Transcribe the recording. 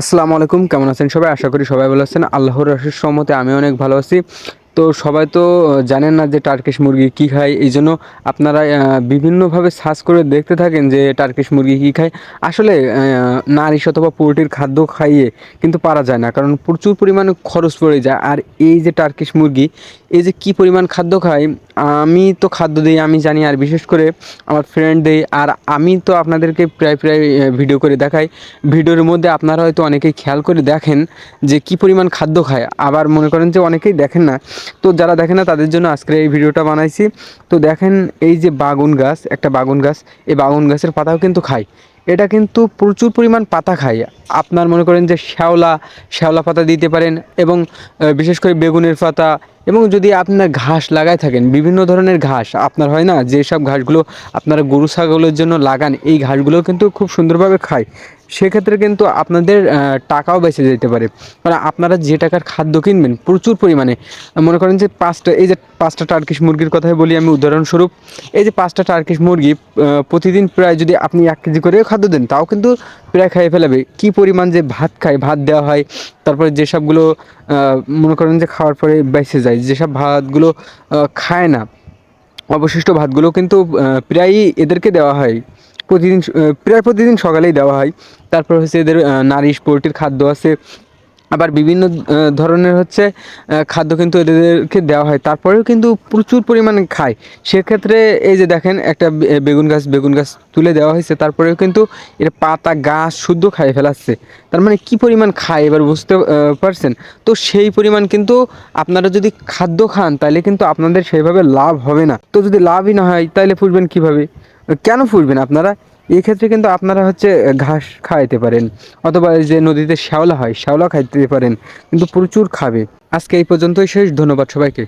আসসালামু আলাইকুম, কেমন আছেন সবাই? আশা করি সবাই ভালো আছেন। আল্লাহর রসের সম্মতে আমি অনেক ভালো আছি। তো সবাই তো জানেন না যে টার্কিশ মুরগি কী খায়, এই জন্য আপনারা বিভিন্নভাবে সার্চ করে দেখতে থাকেন যে টার্কিশ মুরগি কী খায়। আসলে নারিশ অথবা পোলট্রির খাদ্য খাইয়ে কিন্তু পারা যায় না, কারণ প্রচুর পরিমাণে খরচ পড়ে যায়। আর এই যে টার্কিশ মুরগি, এই যে কী পরিমাণ খাদ্য খায়, আমি তো খাদ্য দিই, আমি জানি, আর বিশেষ করে আমার ফ্রেন্ড দেই, আর আমি তো আপনাদেরকে প্রায় প্রায় ভিডিও করে দেখাই। ভিডিওর মধ্যে আপনারা হয়তো অনেকেই খেয়াল করে দেখেন যে কি পরিমাণ খাদ্য খায়। আবার মনে করেন যে অনেকেই দেখেন না তো যারা দেখেন না, তাদের জন্য আজকে এই ভিডিওটা বানাইছি। তো দেখেন, এই যে বাগুন গাছ, একটা বাগুন গাছ, এই বাগুন গাছের পাতাও কিন্তু খায়। এটা কিন্তু প্রচুর পরিমাণ পাতা খায়। আপনার মনে করেন যে শ্যাওলা শ্যাওলা পাতা দিতে পারেন এবং বিশেষ করে বেগুনের পাতা এবং যদি আপনার ঘাস লাগায় থাকেন, বিভিন্ন ধরনের ঘাস, আপনার হয় না, যেসব ঘাসগুলো আপনারা গরু, ছাগলের জন্য লাগান, এই ঘাসগুলো কিন্তু খুব সুন্দরভাবে খায়। সেক্ষেত্রে কিন্তু আপনাদের টাকাও বেঁচে যেতে পারে। কারণ আপনারা যে টাকার খাদ্য কিনবেন, প্রচুর পরিমাণে। মনে করেন যে পাঁচটা, এই যে পাঁচটা টার্কিশ মুরগির কথাই বলি আমি, উদাহরণস্বরূপ, এই যে পাঁচটা টার্কিশ মুরগি প্রতিদিন প্রায় যদি আপনি এক কেজি করে খাদ্য দেন, তাও কিন্তু প্রায় খাইয়ে ফেলাবে। কী পরিমাণ যে ভাত খায়, ভাত দেওয়া হয়, তারপরে যেসবগুলো মনে করেন যে খাওয়ার পরে বেঁচে যায়, যেসব ভাতগুলো খায় না, অবশিষ্ট ভাতগুলো কিন্তু প্রায়ই এদেরকে দেওয়া হয়। প্রতিদিন প্রায় প্রতিদিন সকালেই দেওয়া হয়। তারপর হচ্ছে এদের নারী নারিশ পোলট্রির খাদ্য আছে। আবার বিভিন্ন ধরনের হচ্ছে খাদ্য কিন্তু এদেরকে দেওয়া হয়। তারপরেও কিন্তু প্রচুর পরিমাণে খায়। সেক্ষেত্রে এই যে দেখেন, একটা বেগুন গাছ বেগুন গাছ তুলে দেওয়া হয়েছে। তারপরেও কিন্তু এর পাতা, গাছ শুদ্ধ খাই ফেলাচ্ছে। তার মানে কি পরিমাণ খায় এবার বুঝতে পারছেন? তো সেই পরিমাণ কিন্তু আপনারা যদি খাদ্য খান তাহলে কিন্তু আপনাদের সেইভাবে লাভ হবে না। তো যদি লাভই না হয় তাহলে ফুটবেন কীভাবে? কেন ফুটবেন আপনারা? এই ক্ষেত্রে কিন্তু আপনারা হচ্ছে ঘাস খাইতে পারেন অথবা এই যে নদীতে শ্যাওলা হয়, শ্যাওলা খাইতে পারেন, কিন্তু প্রচুর খাবে। আজকে এই পর্যন্তই শেষ, ধন্যবাদ সবাইকে।